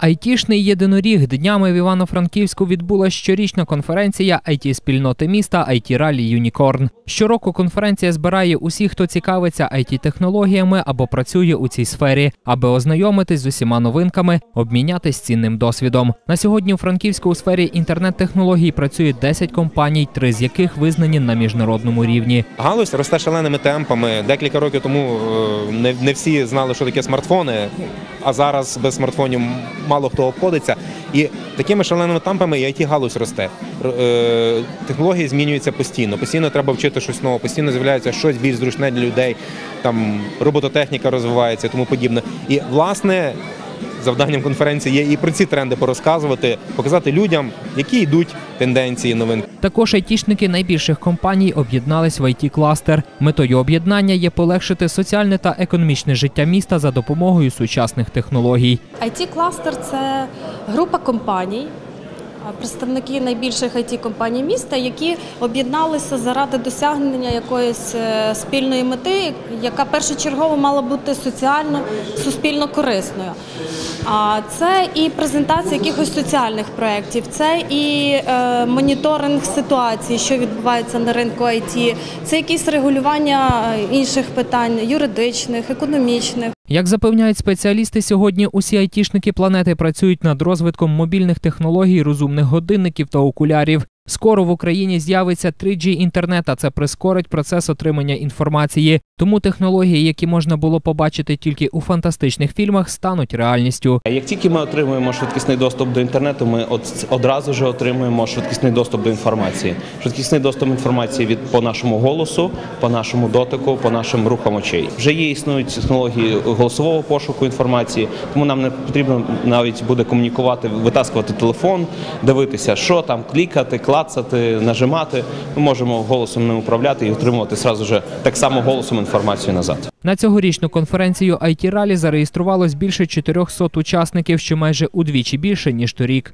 Айтішний єдиноріг днями в Івано-Франківську відбулася щорічна конференція it спільноти міста IT Rally Юнікорн. Щороку конференція збирає усіх, хто цікавиться it технологіями або працює у цій сфері, аби ознайомитись з усіма новинками, обмінятись цінним досвідом. На сьогодні у Франківську у сфері інтернет-технологій працює 10 компаній, три з яких визнані на міжнародному рівні. Галузь росте шаленими темпами. Декілька років тому е, не всі знали, що таке смартфони, а зараз без смартфонів мало хто обходиться. І такими шаленими темпами і it галузь росте. Е, Технології змінюються постійно. Постійно треба вчити щось нове, постійно з'являється щось більш зручне для людей. Там робототехніка розвивається тому подібне. І власне. Завданням конференції є і про ці тренди порозказувати, показати людям, які йдуть тенденції новин. Також айтішники найбільших компаній об'єднались в it кластер Метою об'єднання є полегшити соціальне та економічне життя міста за допомогою сучасних технологій. it кластер це група компаній, представники найбільших it компаній міста, які об'єдналися заради досягнення якоїсь е, спільної мети, яка першочергово мала бути соціально суспільно корисною. А це і презентація якихось соціальних проєктів, це і е, моніторинг ситуації, що відбувається на ринку IT, це якісь регулювання е, інших питань юридичних, економічних. Як запевняють спеціалісти, сьогодні усі айтішники планети працюють над розвитком мобільних технологій, розумних годинників та окулярів. Скоро в Україні з'явиться 3G інтернет, а це прискорить процес отримання інформації. Тому технології, які можна було побачити тільки у фантастичних фільмах, стануть реальністю. Як тільки ми отримуємо швидкісний доступ до інтернету, ми одразу ж отримуємо швидкісний доступ до інформації. Швидкісний доступ інформації від по нашому голосу, по нашому дотику, по нашим рухам очей. Вже є існують технології голосового пошуку інформації, тому нам не потрібно навіть буде комунікувати, витаскувати телефон, дивитися, що там, клікати, клацати, нажимати. Ми можемо голосом ним управляти і отримувати сразу же так само голосом інформацію назад. На цьогорічну конференцію IT Rally зареєструвалось більше 400 учасників, що майже удвічі більше ніж торік.